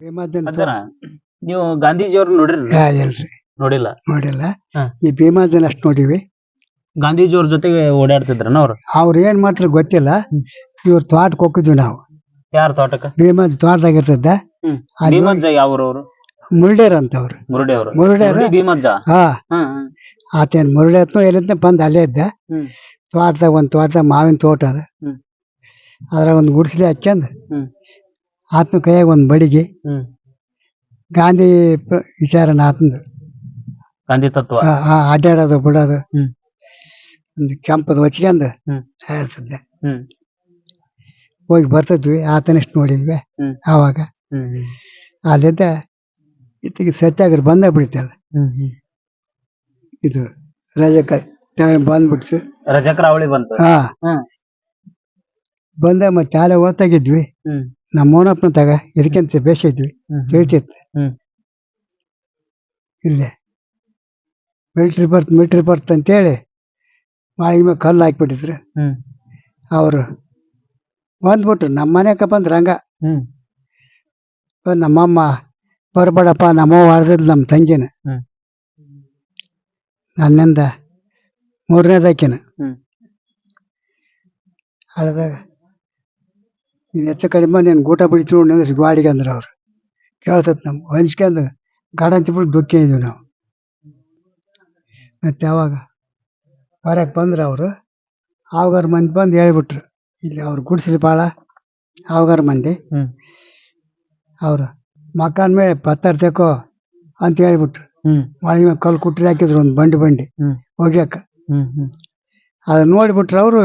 ಭೀಮಾಜನ್ ಅಜ್ಜನ ನೀವು ಗಾಂಧೀಜಿಯವ್ರ ನೋಡ್ರಿ ನೋಡಿಲ್ಲ? ನೋಡಿಲ್ಲ. ಈ ಈ ಭೀಮಾಜನ್ ಅಷ್ಟು ನೋಡಿವಿ. ಗಾಂಧೀಜಿಯವ್ರ ಜೊತೆಗೆ ಓಡಾಡ್ತಿದ್ರನ ಅವ್ರು? ಅವ್ರ ಏನ್ ಮಾತ್ರ ಗೊತ್ತಿಲ್ಲ. ಇವ್ರ ತೋಟಕ್ಕೆ ಹೋಗಿದ್ವಿ ನಾವು. ಯಾರ ತೋಟಕ್ಕ? ಭೀಮಾಜ್ ತೋಟದಾಗಿರ್ತದ ಹ್ಮ್. ಅಲ್ಲಿ ಭೀಮಜ್ಜ ಯಾವ್ರವ್ರು? ಮುರುಡೇರ್ ಅಂತ ಅವ್ರು ಮುರುಡಿ ಅವರು. ಮುರುಡೇರ? ಭೀಮಜ್ಜ ಹಾ. ಹ್ಮ್ ಹ್ಮ್. ಆತೇನ್ ಮುರುಡೆ ಹತ್ನೋ ಬಂದ್ ಅಲ್ಲೇ ಇದ್ದ. ಹ್ಮ್. ತೋಟದಾಗ ಒಂದ್ ತೋಟದಾಗ ಮಾವಿನ ತೋಟ ಅದ. ಹ್ಮ್. ಅದ್ರಾಗ ಒಂದ್ ಗುಡಿಸ್ಲಿ ಹಾಕ್ಯಂದ್ ಹ್ಮ್. ಆತನ ಕೈಯಾಗ ಒಂದು ಬಡಿಗೆ ಹ್ಮ್. ಗಾಂಧಿ ಪ್ರ- ವಿಚಾರನ ಆತಂದು. ಗಾಂಧಿ ತತ್ವ. ಆ- ಆ ಅಡ್ಡಾಡೋದು ಬಿಡೋದು. ಹ್ಮ್. ಒಂದು ಕೆಂಪದ ಹೊಚ್ಕೊಂಡು ಹ್ಮ್. ಹೇಳ್ತಿದ್ದೆ ಹ್ಮ್. ಹೋಗಿ ಬರ್ತಿದ್ವಿ ಆತನಷ್ಟು ನೋಡಿದ್ವಿ. ಹ್ಮ್. ಆವಾಗ ಹ್ಮ್ ಹ್ಮ್. ಅಲ್ಲಿದ್ದ ಇತ್ತಿಗೆ ಸತ್ಯಾಗ್ರಹ ಬಂದ ಬಿಡ್ತಲ್ಲ ಹ್ಮ್ ಹ್ಮ್. ಇದು ರಜಕ ಟೈಮ್ ಬಂದ್ಬಿಡ್ತು. ರಜಕ್ರ ಅವಳಿ ಬಂತು. ಹಾ. ಹ್ಮ್. ಬಂದ ಮತ್ತೆ ಆಲೆ ಓದ್ತಾಗಿದ್ವಿ ಹ್ಮ್. ನಮ್ಮ ಓನಪ್ಪನ ತಗ ಇದಕ್ಕಿಂತ ಬೇಸಿದ್ವಿ ತಿಳಿತಿತ್ತು ಹ್ಮ್ ಇಲ್ಲೇ. ಮಿಲ್ಟ್ರಿ ಬರ್ತ್ ಮಿಲ್ಟ್ರಿ ಬರ್ತ್ ಅಂತೇಳಿ ಮಾಳಿಗೆ ಮೇಲೆ ಕಲ್ಲು ಹಾಕಿಬಿಟ್ಟಿದ್ರು. ಅವರು ಬಂದ್ಬಿಟ್ರು. ನಮ್ಮ ಮನೆಯಕ್ಕ ಬಂದ್ರು ಹಂಗ. ನಮ್ಮಮ್ಮ ಬರ್ಬೇಡಪ್ಪ ನಮ್ಮವ್ವ ಹೊಡೆದಿದ್ಲು ನಮ್ಮ ತಂಗಿನ. ನನ್ನಿಂದ ಮೂರನೇದಾಕಿನ. ಹಳದಾಗ ನೀನು ಹೆಚ್ಚು ಕಡಿಮೆ ನೀನು ಗೂಟ ಬಿಡಿ ನೋಡಿ ನಿಂದ್ರಿಸಿ ಗಾಡಿಗೆ ಅಂದ್ರೆ ಅವ್ರು. ಕೇಳ್ತತ್ ನಮ್ಗೆ. ಹಂಚ್ಕೊಂಡು ಗಾಡ ಹಂಚ್ಬಿಟ್ಟು ಇದ್ವಿ ನಾವು. ಮತ್ತೆ ಯಾವಾಗ? ಹೊರಗೆ ಬಂದ್ರೆ ಅವರು ಆವಾಗಾರ ಮಂದಿ ಬಂದು ಹೇಳ್ಬಿಟ್ರು. ಇಲ್ಲಿ ಅವ್ರು ಗುಡಿಸ್ಲಿ ಭಾಳ ಆವಾಗಾರ ಮಂದಿ. ಅವರು ಮಕಾನ್ ಮೇಲೆ ಪತ್ತರ್ ತೆಕೋ ಅಂತ ಹೇಳ್ಬಿಟ್ರು. ಮಳೆ ಮೇಲೆ ಕಲ್ಲು ಕುಟ್ರಿ ಹಾಕಿದ್ರು ಒಂದು ಬಂಡಿ ಬಂಡಿ. ಹೋಗ್ಯಾಕ. ಅದನ್ನ ನೋಡಿಬಿಟ್ರು ಅವರು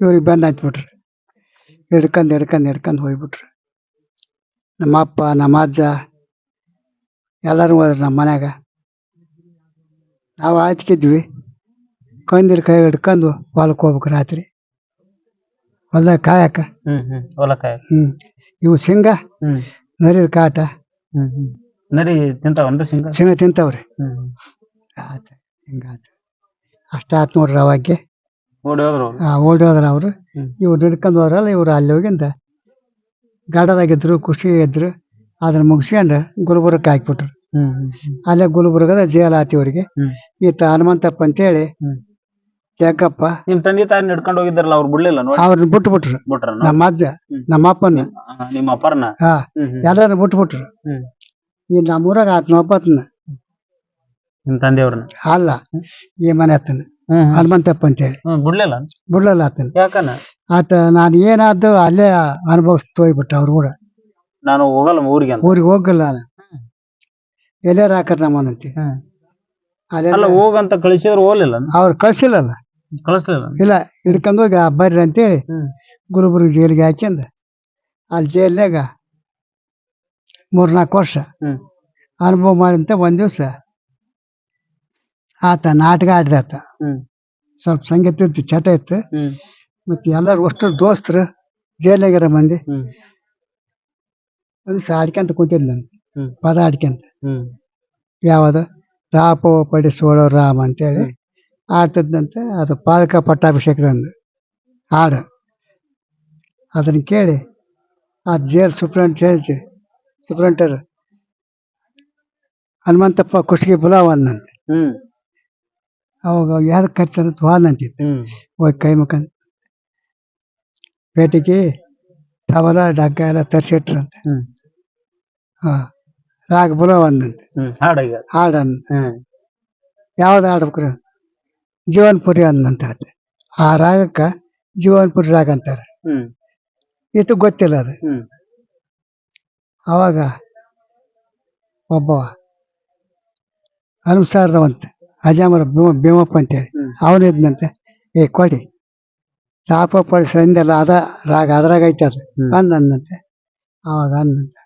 ಇವ್ರಿಗೆ ಬೆನ್ನ ಹತ್ಬಿಟ್ರು. ಹಿಡ್ಕಂದು ಹಿಡ್ಕಂದು ಹಿಡ್ಕಂದು ಹೋಗ್ಬಿಟ್ರು. ನಮ್ಮಪ್ಪ ಅಪ್ಪ ನಮ್ಮ ಅಜ್ಜ ಎಲ್ಲರೂ ಹೋದ್ರು ನಮ್ಮ ಮನ್ಯಾಗ. ನಾವು ಆಯ್ತಿದ್ವಿ. ಕಂದಿರ ಕೈ ಹಿಡ್ಕೊಂಡು ಹೊಲಕ್ಕೆ ಹೋಗ್ಬೇಕು ರಾತ್ರಿ. ಹೊಲ್ದಾಗ ಕಾಯಕ. ಹ್ಮ್ ಹ್ಮ್. ಹ್ಞೂ ಇವು ಶೇಂಗಾ ಹ್ಮ್. ನರಿದ ಕಾಟ. ಹ್ಮ್ ಹ್ಮ್. ನರಿ ತಿಂತಾವನ್ರಿ ಸಿಂಗ ಶೇಂಗಾ ತಿಂತಾವ್ರಿ. ಹ್ಮ್ ಆತ ಹಿಂಗಾತು ಅಷ್ಟ ಆತು ನೋಡ್ರಿ ಅವಾಗೆ. ಓಡಿ ಹೋದ್ರು ಅವ್ರು. ಆ, ಹ್ಮ್ ಇವ್ರು ಹಿಡ್ಕೊಂಡು ಹೋದ್ರಲ್ಲ ಇವ್ರು ಅಲ್ಲಿ ಹೋಗಿಂದ ಗಾಡದಾಗಿದ್ರು ಖುಷಿ ಇದ್ರು ಅದನ್ನ ಮುಗಿಸ್ಕೊಂಡು ಗುಲ್ಬರ್ಗಕ್ಕೆ ಹಾಕ್ಬಿಟ್ರು. ಅಲ್ಲೇ ಗುಲ್ಬರ್ಗದ ಜೇಲ್ ಆತಿ ಅವ್ರಿಗೆ. ಹ್ಮ್. ಈತ ಹನುಮಂತಪ್ಪ ಅಂತೇಳಿ ಜಗ್ಗಪ್ಪ ನಿಮ್ ತಂದೆ ತಾಯಿ ನಡ್ಕೊಂಡು ಹೋಗಿದ್ರಲ್ಲ ಅವ್ರು ಬಿಡ್ಲಿಲ್ಲ ನೋಡಿ? ಅವ್ರನ್ನ ಬಿಟ್ಬಿಟ್ರು. ಬಿಟ್ರ ನಮ್ಮ ಅಜ್ಜ ನಮ್ಮ ಅಪ್ಪನ. ನಿಮ್ಮ ಅಪ್ಪರನ್ನ ಹಾ ಎಲ್ಲಾರು ಬಿಟ್ಟು ಬಿಟ್ರು ಈ ನಮ್ಮೂರಾಗ ಆತನ ಒಬ್ಬತನ ನಿಮ್ ತಂದೆಯವ್ರನ್ನ? ಅಲ್ಲ ಈ ಮನೆ ಹ್ಮ್. ಹನುಮಂತಪ್ಪ ಅಂತ ಹೇಳಿ ಬಿಡ್ಲಿಲ್ಲ ಬಿಡ್ಲಲ್ಲ ಆತನ ಯಾಕನ? ಆತ ನಾನು ಏನಾದ್ದು ಅಲ್ಲೇ ಅನುಭವಿಸ್ತು ಹೋಗ್ಬಿಟ್ಟ ಅವ್ರು ಕೂಡ. ನಾನು ಹೋಗಲ್ಲ ಊರಿಗೆ ಅಂತ. ಊರಿಗೆ ಹೋಗಲ್ಲ ನಾನು. ಎಲ್ಲಾರು ಹಾಕರ್ ನಮ್ಮನಂತೆ ಹ್ಮ್. ಅಲ್ಲೇ ಅಲ್ಲ ಹೋಗಂತ ಕಳಿಸಿದ್ರು ಹೋಗ್ಲಿಲ್ಲ ಅವ್ರು ಕಳ್ಸಿಲ್ಲಲ್ಲ. ಕಳಿಸ್ಲಿಲ್ಲ ಇಲ್ಲ ಹಿಡ್ಕೊಂಡು ಹೋಗಿ ಆ ಬರ್ರಿ ಅಂತೇಳಿ ಹ್ಮ್. ಗುಲ್ಬರ್ಗ ಜೈಲಿಗೆ ಹಾಕ್ಯಂದ ಅಲ್ಲಿ ಜೈಲ್ನಾಗ ಮೂರ್ನಾಲ್ಕು ವರ್ಷ. ಹ್ಮ್. ಅನುಭವ ಮಾಡಿದಂತ ಒಂದ್ ದಿವಸ ಆತ ನಾಟಕ ಆಡಿದ ಆತ ಹ್ಮ್. ಸ್ವಲ್ಪ ಸಂಗೀತ ಇತ್ತು ಚಟ ಇತ್ತು. ಮತ್ತೆ ಎಲ್ಲರೂ ಅಷ್ಟು ದೋಸ್ತರು ಜೈಲಾಗಿರ ಮಂದಿ. ದಿವಸ ಆಡ್ಕೊಂತ ಕೂತಿದ್ ನಾನು. ಪದ ಹಾಡ್ಕೊಂತ ಯಾವುದು? ತಾಪೋ ಪಡಿಸೋಳು ರಾಮ ಅಂತೇಳಿ ಆಡ್ತಿದ್ದಂತೆ ಅದು ಪಾದಕ ಪಟ್ಟಾಭಿಷೇಕದಂದು ಹಾಡು. ಅದನ್ನು ಕೇಳಿ ಆ ಜೇಲ್ ಸೂಪ್ರೆಂಟ್ ಜಡ್ಜ್ ಸೂಪ್ರೆಂಟರ್ ಹನುಮಂತಪ್ಪ ಕುಷ್ಟಿಗೆ ಬುಲಾವ್ ಅಂದಂತೆ ಅವಾಗ ಯಾರು ಕರ್ತಾರಂತ ತ್ವಾನ್ ಅಂತಿತ್ತು. ಹೋಗಿ ಕೈ ಮುಖಂಡ್ ಪೇಟೆಗೆ ತವರ ಡಗ್ಗ ಎಲ್ಲ ತರಿಸಿಟ್ರಂತೆ ಹಾಂ. ರಾಗ ಬುಲಾವ್ ಅಂದಂತೆ ಹಾಡ ಅಂದ ಯಾವ್ದು ಹಾಡ್ಬೇಕ್ರಿ ಜೀವನ್ಪುರಿ ಅಂದಂತ ಆ ರಾಗಕ್ಕ ಜೀವನ್ಪುರಿ ರಾಗ ಅಂತಾರೆ. ಇದು ಗೊತ್ತಿಲ್ಲ ಅದು. ಅವಾಗ ಒಬ್ಬ ಅನುಸಾರದವಂತ. ಅಜಾಮರ ಭೀಮ ಭೀಮಪ್ಪ ಅಂತೇಳಿ. ಅವನು ಇದ್ನಂತೆ. ಏ ಕೊಡಿ. ಟಾಪ ಪಡಿಸಂದೆಲ್ಲ ಅದ ರಾಗ ಅದ್ರಾಗ ಐತೆ ಅದು. ಬಂದ ಅಂದಂತೆ. ಅವಾಗ ಅಂದಂತ.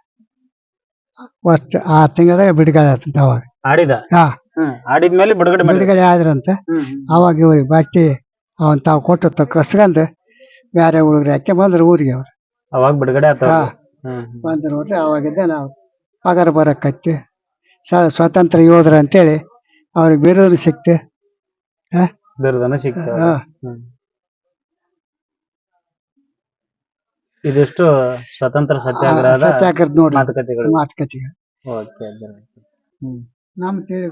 ಒಟ್ಟು ಆ ತಿಂಗಳದಾಗ ಬಿಡುಗಡೆ ಆಯ್ತಂತ ಅವಾಗ. ಆಡಿದ? ಹಾ. ಆಡಿದ್ಮೇಲೆ ಬಿಡುಗಡೆ ಬಿಡುಗಡೆ ಆದ್ರಂತೆ. ಅವಾಗ ಇವ್ರಿಗೆ ಬಟ್ಟಿ ಅವನ್ ತಾವು ಕೊಟ್ಟು ಕಸ್ಕೊಂಡು ಬೇರೆ ಹುಡುಗ್ರು ಯಾಕೆ ಬಂದ್ರು ಊರಿಗೆ ಅವ್ರು. ಅವಾಗ ಬಿಡುಗಡೆ ಆತ ಬಂದ್ರು ನೋಡ್ರಿ ಅವಾಗಿದ್ದ ನಾವು. ಪಗಾರ ಬರಕತ್ತಿ. ಸ್ವತಂತ್ರ ಯೋಧರ ಅಂತೇಳಿ ಅವ್ರಿಗೆ ಬೇರೆ ಸಿಕ್ತೆ. ಹಾ? ಬಿರುದನ ಸಿಕ್ತ ಹಾ. ಇದಿಷ್ಟು ಸ್ವತಂತ್ರ ಸತ್ಯಾಗ್ರಹದ ಸತ್ಯಾಗ್ರಹ ನೋಡ್ರಿ ಮಾತುಕತೆಗಳು? ಮಾತುಕತೆಗೆ ಓಕೆ ಹ್ಮ್. ತಿಳಿ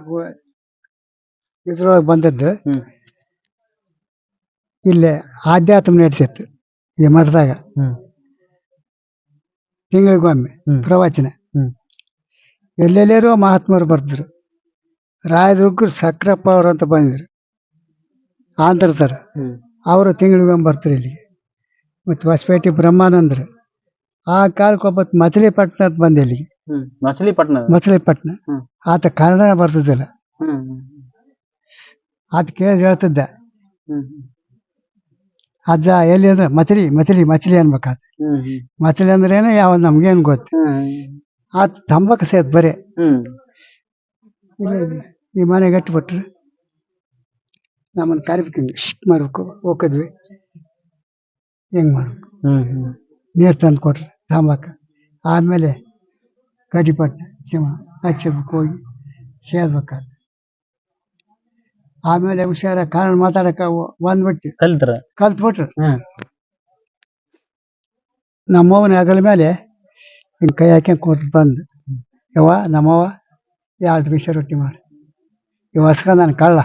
ಇದ್ರೊಳಗೆ ಬಂದದ್ದು ಹ್ಮ್. ಇಲ್ಲೇ ಆಧ್ಯಾತ್ಮ ನಡೆಸಿತ್ತು ಈ ಮಠದಾಗ. ಹ್ಮ್. ತಿಂಗಳಿಗೊಮ್ಮೆ ಹ್ಮ್. ಪ್ರವಚನ. ಹ್ಮ್. ಎಲ್ಲೆಲ್ಲಿರೋ ಮಹಾತ್ಮರು ಬರ್ತಿದ್ರು ರಾಯದುರ್ಗರು ಸಕ್ರಪ್ಪ ಅವರು ಅಂತ ಬಂದಿದ್ರು. ಆಂಧ್ರದರ ಅವರು ತಿಂಗಳಿಗೊಮ್ಮೆ ಬರ್ತಾರೆ ಇಲ್ಲಿ ಮತ್ತು ಹೊಸಪೇಟೆ ಬ್ರಹ್ಮಾನಂದರು. ಆ ಕಾಲಕ್ಕೆ ಒಬ್ಬ ಮಚಲಿಪಟ್ಟಣ ಅಂತ ಬಂದ ಇಲ್ಲಿಗೆ. ಮಚಲಿಪಟ್ಟಣ. ಮಚಲಿಪಟ್ಟಣ. ಆತ ಕನ್ನಡ ಬರ್ತಿದ್ದಿಲ್ಲ ಆತ ಕೇಳಿ ಹೇಳ್ತಿದ್ದ. ಅಜ್ಜ ಎಲ್ಲಿ ಅಂದ್ರೆ ಮಚಲಿ ಮಚಲಿ ಮಚಲಿ ಅನ್ಬೇಕಾದ ಮಚಲಿ ಅಂದ್ರೆ ಏನೋ ಯಾವ ನಮ್ಗೇನು ಗೊತ್ತು. ಆತ ತಂಬಾಕು ಸೇತ್ ಬರೀ. ಹ್ಮ್ ಮನೆಗೆ ಈ ಮನೆ ಗಟ್ಟಿಬಿಟ್ರು ನಮ್ಮನ್ನು ಕರಿಬೇಕು ಶಿಫ್ಟ್ ಮಾಡ್ಬೇಕು. ಹೋಗಿದ್ವಿ ಹೆಂಗ್ ಮಾಡ್ಬೇಕು? ನೀರು ತಂದು ಕೊಟ್ರು. ತಾಂಬಾಕ. ಆಮೇಲೆ ಕಡಿಪಟ್ಟೆ ಸಿಂಹ ಹಚ್ಚಬೇಕು ಹೋಗಿ ಸೇರ್ಬೇಕಾದ ಆಮೇಲೆ ಹುಷಾರ ಕಾರಣ ಮಾತಾಡಕ ಬಂದ್ಬಿಡ್ತೀವಿ. ಕಲ್ತ್ರ? ಕಲ್ತ್ಬಿಟ್ರು. ಬಿಟ್ರ ನಮ್ಮವನ ಹಗಲ ಮೇಲೆ ಹಿಂಗೆ ಕೈ ಹಾಕ್ಯಂಡ್ ಕೊಟ್ಟು ಬಂದು. ಯವ್ವ ನಮ್ಮವ್ವ ಎರಡು ವಿಷ ರೊಟ್ಟಿ ಮಾಡಿ. ಇವ ನಾನು ಕಳ್ಳ.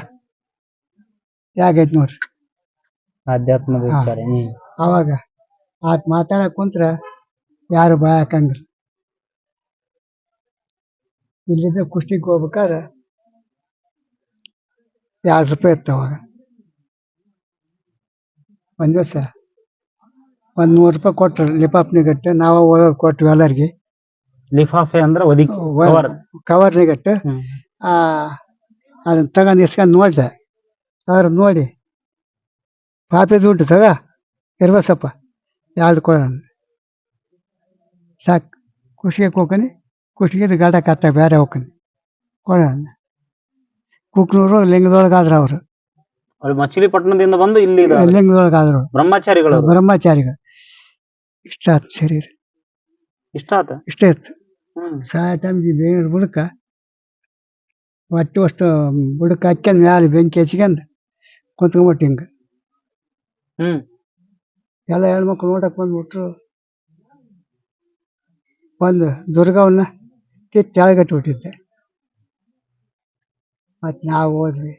ಯಾಗೈತೆ ನೋಡ್ರಿ? ಆಧ್ಯಾತ್ಮದ. ವಿಚಾರ ಹ್ಮ್. ಅವಾಗ ಆತ ಮಾತಾಡಕ್ ಕುಂತ್ರ ಯಾರು ಬಾಯ್ ಹಾಕಂಗಿಲ್ಲ ಇಲ್ಲಿದ್ದ ಕುಷ್ಟಿಗೆ ಹೋಗ್ಬೇಕಾದ್ರೆ ಎರಡು ರೂಪಾಯಿ ಇತ್ತು ಅವಾಗ. ಒಂದು ದಿವಸ ಒಂದು ನೂರು ರೂಪಾಯಿ ಕೊಟ್ರು ಲಿಪಾಪ್ನಿಗಟ್ಟು ನಾವು ಓದೋದು ಕೊಟ್ವಿ ಎಲ್ಲರಿಗೆ. ಲಿಫಾಫೆ ಅಂದ್ರೆ ಒದಿ ಕವರ್ ಕವರ್ನಿಗಟ್ಟು ಆ ಅದನ್ನ ತಗೊಂಡು ಇಸ್ಕೊಂಡು ನೋಡಿದೆ. ಅವ್ರು ನೋಡಿ. ಪಾಪಿ ದುಡ್ಡು ತಗ. ಇರ್ಬಸಪ್ಪ ಎರಡು ಕೊಡ. ಸಾಕು. ಖುಷಿಗೆ ಹೋಗ್ಕನಿ ಖುಷಿಗೆ ಗಾಡ ಕತ್ತ ಬೇರೆ ಹೋಗ್ಕನಿ ಕೊಡ. ಕುಕ್ನೂರು ಲಿಂಗದೊಳಗಾದ್ರು ಅವರು. ಮಚಿಲಿಪಟ್ಟಣದಿಂದ ಬಂದು ಇಲ್ಲಿ. ಲಿಂಗದೊಳಗಾದ್ರು ಬ್ರಹ್ಮಚಾರಿಗಳು ಬ್ರಹ್ಮಚಾರಿಗಳು. ಇಷ್ಟ ಆಯ್ತು ಶರೀರ ಇಷ್ಟ ಆತ? ಇಷ್ಟ ಇತ್ತು. ಹ್ಮ್. ಸಾಯ ಟೈಮ್ಗೆ ಬೇರೆ ಬುಡಕ ಹೊಟ್ಟೆ ಅಷ್ಟು ಬುಡಕ ಹಾಕ್ಯಂದು ಮ್ಯಾಲೆ ಬೆಂಕಿ ಹಚ್ಕೊಂಡು ಕುಂತ್ಕೊಂಬಿಟ್ಟು ಹಿಂಗೆ. ಹ್ಮ್. ಎಲ್ಲ ಹೆಣ್ಮಕ್ಳು ನೋಡಕ್ ಬಂದ್ಬಿಟ್ರು ಬಂದು ದುರ್ಗವನ್ನ ಕಿತ್ತು ಕೆಳಗಟ್ಬಿಟ್ಟಿದ್ದೆ ಮತ್ತು ನಾವು ಹೋದ್ವಿ.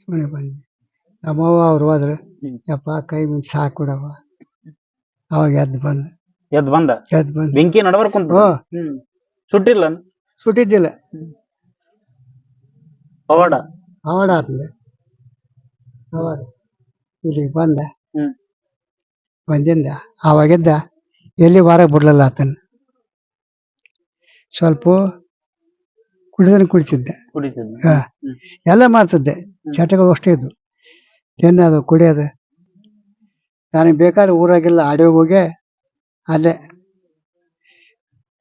ಸುಮ್ಮನೆ ಬಂದ್ವಿ. ನಮ್ಮವ್ವ ಅವ್ರು ಹೋದ್ರು. ಯಪ್ಪ ಕೈ ಮುಂದೆ ಸಾಕು ಅವಾಗ ಎದ್ದು ಬಂದು. ಎದ್ ಬಂದ? ಎದ್ದು ಬಂದ್. ಬೆಂಕಿ ನಡವರ್ ಕುಂತ ಹ್ಮ್. ಸುಟ್ಟಿಲ್ಲ ಸುಟ್ಟಿದ್ದಿಲ್ಲ. ಪವಾಡ? ಅವಾಡ ಆದ್ಮೇಲೆ ಅವಾಗ ಇಲ್ಲಿಗೆ ಬಂದ. ಹ್ಮ್. ಬಂದಿಂದ ಆವಾಗಿದ್ದ ಎಲ್ಲಿ ವಾರ ಬಿಡ್ಲಿಲ್ಲ ಆತನ. ಸ್ವಲ್ಪ ಕುಡಿದ ಕುಡಿತಿದ್ದೆ. ಕುಡಿತಿದ್ದ? ಹಾ. ಹ್ಮ್. ಎಲ್ಲ ಮಾಡ್ತಿದ್ದೆ. ಚಟಗಳು ಅಷ್ಟೇ ಇದ್ವು. ತಿನ್ನೋದು ಕುಡಿಯೋದು. ನನಗೆ ಬೇಕಾದ್ರೆ ಊರಾಗೆಲ್ಲ ಆಡಿಯೋಗೆ ಹೋಗಿ ಅಲ್ಲೇ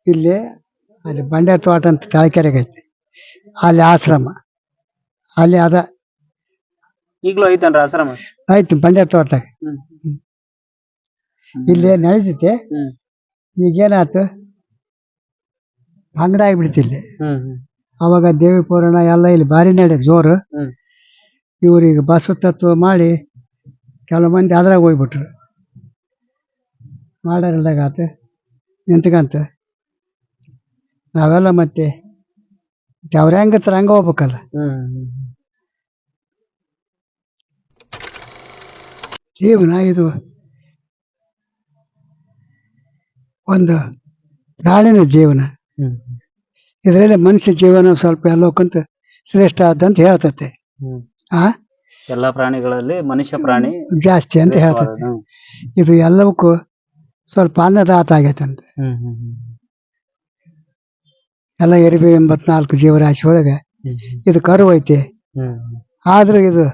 ಇಲ್ಲಿ ಅಲ್ಲಿ ಬಂಡೆ ತೋಟ ಅಂತ ತಾಳ್ಕೆರೆಗೆ ಐತಿ. ಅಲ್ಲಿ ಆಶ್ರಮ. ಅಲ್ಲಿ ಅದ ಈಗಲೂ ಐತೆ ಆಶ್ರಮ? ಆಯ್ತು ಬಂಡೆ ತೋಟ ಹ್ಮ್. ಇಲ್ಲಿ ನಡೀತೈತೆ ಈಗ ಈಗೇನಾಯ್ತು? ಅಂಗಡ ಆಗ್ಬಿಡ್ತು ಇಲ್ಲಿ. ಹ್ಮ್ ಹ್ಮ್. ಅವಾಗ ದೇವಿ ಪೂರಣ ಎಲ್ಲ ಇಲ್ಲಿ ಭಾರಿ ನಡೆ ಜೋರು. ಹ್ಮ್. ಇವ್ರಿಗೆ ಬಸವ ತತ್ವ ಮಾಡಿ ಕೆಲವು ಮಂದಿ ಅದ್ರಾಗ ಹೋಗ್ಬಿಟ್ರು. ಮಾಡೋರಿಲ್ದಾಗ ಆತ? ನಿಂತ್ಕಂತ? ನಾವೆಲ್ಲ ಮತ್ತೆ ಅವ್ರ ಹೆಂಗತ್ರ ಹಂಗ ಹೋಗ್ಬೇಕಲ್ಲ? ಜೀವನ ಇದು. ಒಂದು ಪ್ರಾಣಿನ ಜೀವನ. ಇದರಲ್ಲಿ ಮನುಷ್ಯ ಜೀವನ ಸ್ವಲ್ಪ ಎಲ್ಲೋಕ್ಕಂತ ಶ್ರೇಷ್ಠ ಆದಂತ ಹೇಳ್ತತೆ. ಆ? ಎಲ್ಲಾ ಪ್ರಾಣಿಗಳಲ್ಲಿ ಮನುಷ್ಯ ಪ್ರಾಣಿ ಜಾಸ್ತಿ ಅಂತ ಹೇಳ್ತತೆ. ಇದು ಎಲ್ಲವಕ್ಕೂ ಸ್ವಲ್ಪ ಅನ್ನದಾತ ಹ್ಮ್ ಎಲ್ಲ ಎರಿಬಿ ಎಂಬತ್ನಾಲ್ಕು ಜೀವರಾಶಿ ಒಳಗೆ ಇದು ಕರು ಐತೆ. ಆದ್ರೂ ಇದು